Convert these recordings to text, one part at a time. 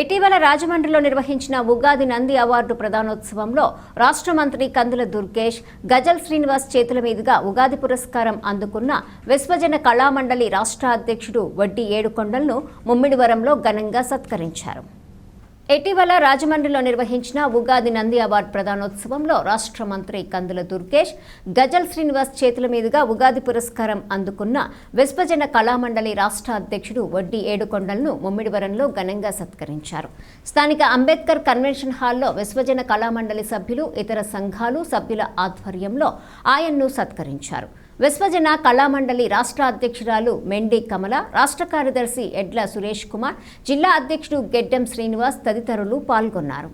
ఇటీవల రాజమండ్రిలో నిర్వహించిన ఉగాది నంది అవార్డు ప్రదానోత్సవంలో రాష్ట్ర మంత్రి కందుల దుర్గేష్ గజల్ శ్రీనివాస్ చేతుల మీదుగా ఉగాది పురస్కారం అందుకున్న విశ్వజన కళామండలి రాష్ట్ర అధ్యక్షుడు వడ్డీ ఏడుకొండలను ముమ్మిడివరంలో ఘనంగా సత్కరించారు. ఇటీవల రాజమండ్రిలో నిర్వహించిన ఉగాది నంది అవార్డు ప్రదానోత్సవంలో రాష్ట్ర మంత్రి కందుల దుర్గేష్ గజల్ శ్రీనివాస్ చేతుల మీదుగా ఉగాది పురస్కారం అందుకున్న విశ్వజన కళామండలి రాష్ట్ర అధ్యక్షుడు వడ్డీ ఏడుకొండలను ముమ్మిడివరంలో ఘనంగా సత్కరించారు. స్థానిక అంబేద్కర్ కన్వెన్షన్ హాల్లో విశ్వజన కళామండలి సభ్యులు ఇతర సంఘాలు సభ్యుల ఆధ్వర్యంలో ఆయన్ను సత్కరించారు. విశ్వజన కళామండలి రాష్ట్ర అధ్యక్షురాలు మెండి కమల రాష్ట్ర కార్యదర్శి ఎడ్ల సురేష్ కుమార్ జిల్లా అధ్యక్షుడు గెడ్డం శ్రీనివాస్ తదితరులు పాల్గొన్నారు.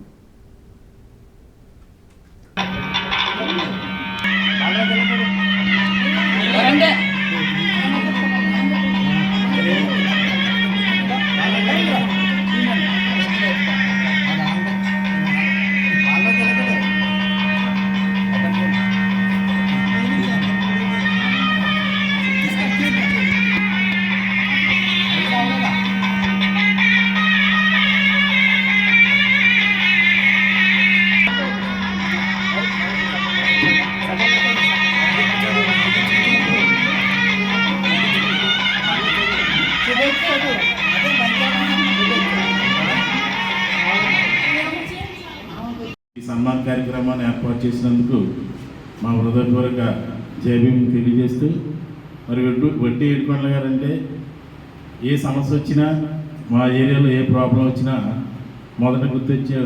సన్మాన్ కార్యక్రమాన్ని ఏర్పాటు చేసినందుకు మా హృదయపూర్వక జైభీం తెలియజేస్తూ మరి వడ్డు వడ్డీ ఏడుకొండల గారు అంటే ఏ సమస్య వచ్చినా మా ఏరియాలో ఏ ప్రాబ్లం వచ్చినా మొదట గుర్తొచ్చే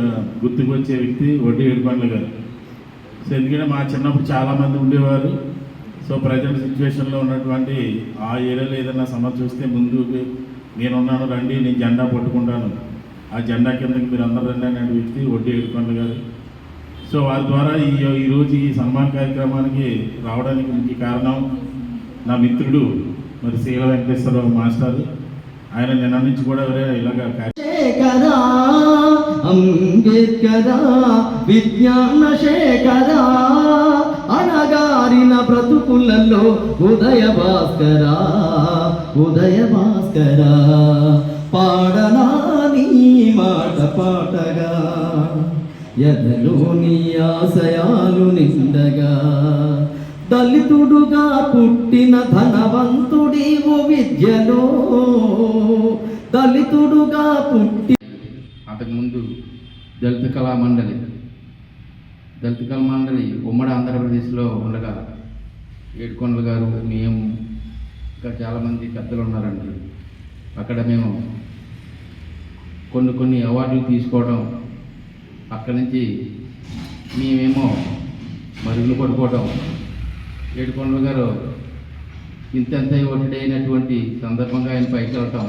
గుర్తుకు వచ్చే వ్యక్తి వడ్డీ ఏడుకొండల గారు. సో ఎందుకంటే మా చిన్నప్పుడు చాలామంది ఉండేవారు. సో ప్రజెంట్ సిచ్యువేషన్లో ఉన్నటువంటి ఆ ఏరియాలో ఏదైనా సమస్య వస్తే ముందు నేనున్నాను రండి నేను జెండా పట్టుకుంటాను. ఆ జెండా కిందకి మీరు అందరూ రండి అనే వ్యక్తి వడ్డీ ఏడుకొండల గారు. సో వారి ద్వారా ఈ ఈరోజు ఈ సన్మాన కార్యక్రమానికి రావడానికి ముఖ్య కారణం నా మిత్రుడు మరి శీల వెంకటేశ్వరరావు మాస్టర్. ఆయన నిన్న నుంచి కూడా ఎవరే ఇలాగ అంబేద్కరా విజ్ఞాన శేఖరా అనగారిన బ్రతుకులలో ఉదయ భాస్కరా ఉదయ భాస్కరా. పాడనా నీ మాట పాటగా. ఎదలో ఆశయాలు నిండగా దళితుడుగా పుట్టిన ధనవంతుడివు విద్యలో దళితుడుగా పుట్టి అంతకుముందు దళిత కళా మండలి దళిత కళా మండలి ఉమ్మడి ఆంధ్రప్రదేశ్లో ఉండగా ఏడుకొండల గారు మేము ఇంకా చాలామంది పెద్దలు ఉన్నారండి. అక్కడ మేము కొన్ని కొన్ని అవార్డులు తీసుకోవడం అక్కడి నుంచి మేమేమో మరుగులు పడిపోవడం ఏడుకొండల గారు ఇంతెంత ఒంటి అయినటువంటి సందర్భంగా ఆయన పైకి వెళ్ళటం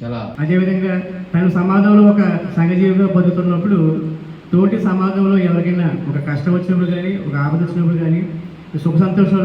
చాలా అదేవిధంగా తను సమాజంలో ఒక సంఘజీవిగా బతుకుతున్నప్పుడు తోటి సమాజంలో ఎవరికైనా ఒక కష్టం వచ్చినప్పుడు కానీ ఒక ఆపద వచ్చినప్పుడు కానీ సుఖ సంతోషాలు